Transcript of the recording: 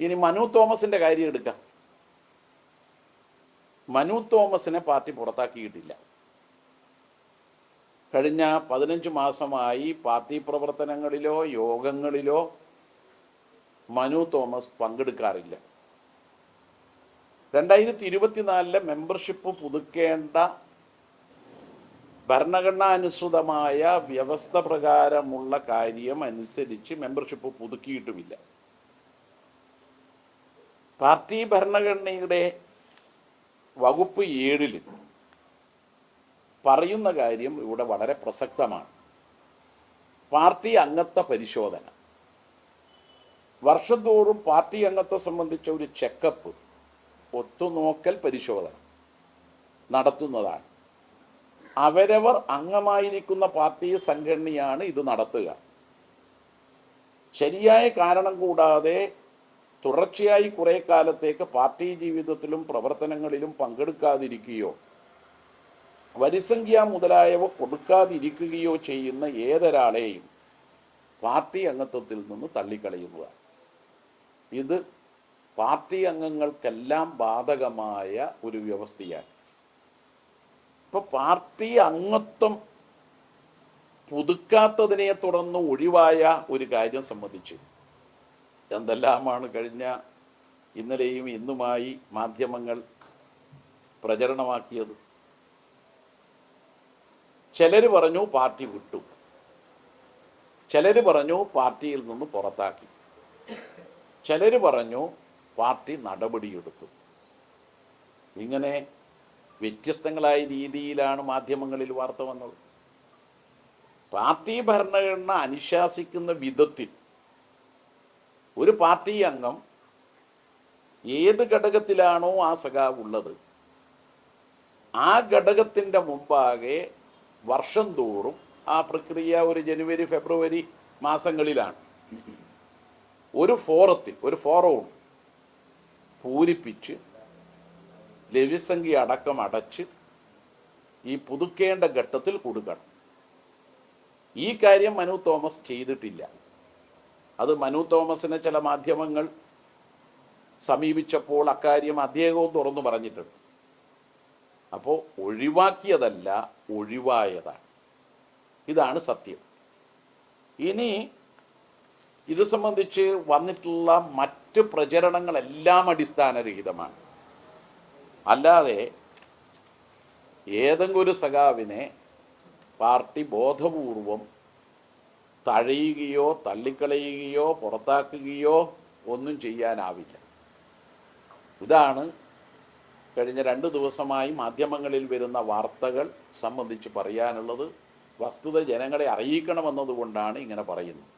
ഇനി മനു തോമസിന്റെ കാര്യം എടുക്കാം. മനു തോമസിനെ പാർട്ടി പുറത്താക്കിയിട്ടില്ല. കഴിഞ്ഞ പതിനഞ്ച് മാസമായി പാർട്ടി പ്രവർത്തനങ്ങളിലോ യോഗങ്ങളിലോ മനു തോമസ് പങ്കെടുക്കാറില്ല. രണ്ടായിരത്തി ഇരുപത്തിനാലിലെ മെമ്പർഷിപ്പ് പുതുക്കേണ്ട ഭരണഘടനാനുസൃതമായ വ്യവസ്ഥ പ്രകാരമുള്ള കാര്യം അനുസരിച്ച് മെമ്പർഷിപ്പ് പുതുക്കിയിട്ടുമില്ല. പാർട്ടി ഭരണഘടനയുടെ വകുപ്പ് ഏഴിൽ പറയുന്ന കാര്യം ഇവിടെ വളരെ പ്രസക്തമാണ്. പാർട്ടി അംഗത്വ പരിശോധന. വർഷംതോറും പാർട്ടി അംഗത്വം സംബന്ധിച്ച ഒരു ചെക്കപ്പ് ഒത്തുനോക്കൽ പരിശോധന നടത്തുന്നതാണ്. അവരവർ അംഗമായിരിക്കുന്ന പാർട്ടി സംഘടനയാണ് ഇത് നടത്തുക. ശരിയായ കാരണം കൂടാതെ തുടർച്ചയായി കുറെ കാലത്തേക്ക് പാർട്ടി ജീവിതത്തിലും പ്രവർത്തനങ്ങളിലും പങ്കെടുക്കാതിരിക്കുകയോ വരിസംഖ്യ മുതലായവ കൊടുക്കാതിരിക്കുകയോ ചെയ്യുന്ന ഏതൊരാളെയും പാർട്ടി അംഗത്വത്തിൽ നിന്ന് തള്ളിക്കളയുന്നതാണ് ഇത് പാർട്ടി അംഗങ്ങൾക്കെല്ലാം ബാധകമായ ഒരു വ്യവസ്ഥയാണ്. ഇപ്പൊ പാർട്ടി അംഗത്വം പുതുക്കാത്തതിനെ തുടർന്ന് ഒഴിവായ ഒരു കാര്യം സംബന്ധിച്ച് എന്തെല്ലാമാണ് കഴിഞ്ഞ ഇന്നലെയും ഇന്നുമായി മാധ്യമങ്ങൾ പ്രചരണമാക്കിയത്? ചിലർ പറഞ്ഞു പാർട്ടി വിട്ടു. ചിലർ പറഞ്ഞു പാർട്ടിയിൽ നിന്ന് പുറത്താക്കി. ചിലർ പറഞ്ഞു പാർട്ടി നടപടിയെടുത്തു. ഇങ്ങനെ വ്യത്യസ്തങ്ങളായ രീതിയിലാണ് മാധ്യമങ്ങളിൽ വാർത്ത വന്നത്. പാർട്ടി ഭരണഘടന അനുശാസിക്കുന്ന വിധത്തിൽ ഒരു പാർട്ടി അംഗം ഏത് ഘടകത്തിലാണോ ആ സഖാവ് ഉള്ളത് ആ ഘടകത്തിന്റെ മുമ്പാകെ വർഷം തോറും ആ പ്രക്രിയ ഒരു ജനുവരി ഫെബ്രുവരി മാസങ്ങളിലാണ്. ഒരു ഫോറത്തിൽ ഒരു ഫോറവും പൂരിപ്പിച്ച് ലവിസംഖ്യ അടക്കം അടച്ച് ഈ പുതുക്കേണ്ട ഘട്ടത്തിൽ കൊടുക്കണം. ഈ കാര്യം മനു തോമസ് ചെയ്തിട്ടില്ല. അത് മനു തോമസിനെ ചില മാധ്യമങ്ങൾ സമീപിച്ചപ്പോൾ അക്കാര്യം അദ്ദേഹവും തുറന്നു പറഞ്ഞിട്ടുണ്ട്. അപ്പോൾ ഒഴിവാക്കിയതല്ല ഒഴിവായതാണ്. ഇതാണ് സത്യം. ഇനി ഇത് സംബന്ധിച്ച് വന്നിട്ടുള്ള മറ്റ് പ്രചരണങ്ങളെല്ലാം അടിസ്ഥാനരഹിതമാണ്. അല്ലാതെ ഏതെങ്കിലും ഒരു സഖാവിനെ പാർട്ടി ബോധപൂർവം തഴയുകയോ തള്ളിക്കളയുകയോ പുറത്താക്കുകയോ ഒന്നും ചെയ്യാനാവില്ല. ഇതാണ് കഴിഞ്ഞ രണ്ട് ദിവസമായി മാധ്യമങ്ങളിൽ വരുന്ന വാർത്തകൾ സംബന്ധിച്ച് പറയാനുള്ളത്. വസ്തുത ജനങ്ങളെ അറിയിക്കണമെന്നതുകൊണ്ടാണ് ഇങ്ങനെ പറയുന്നത്.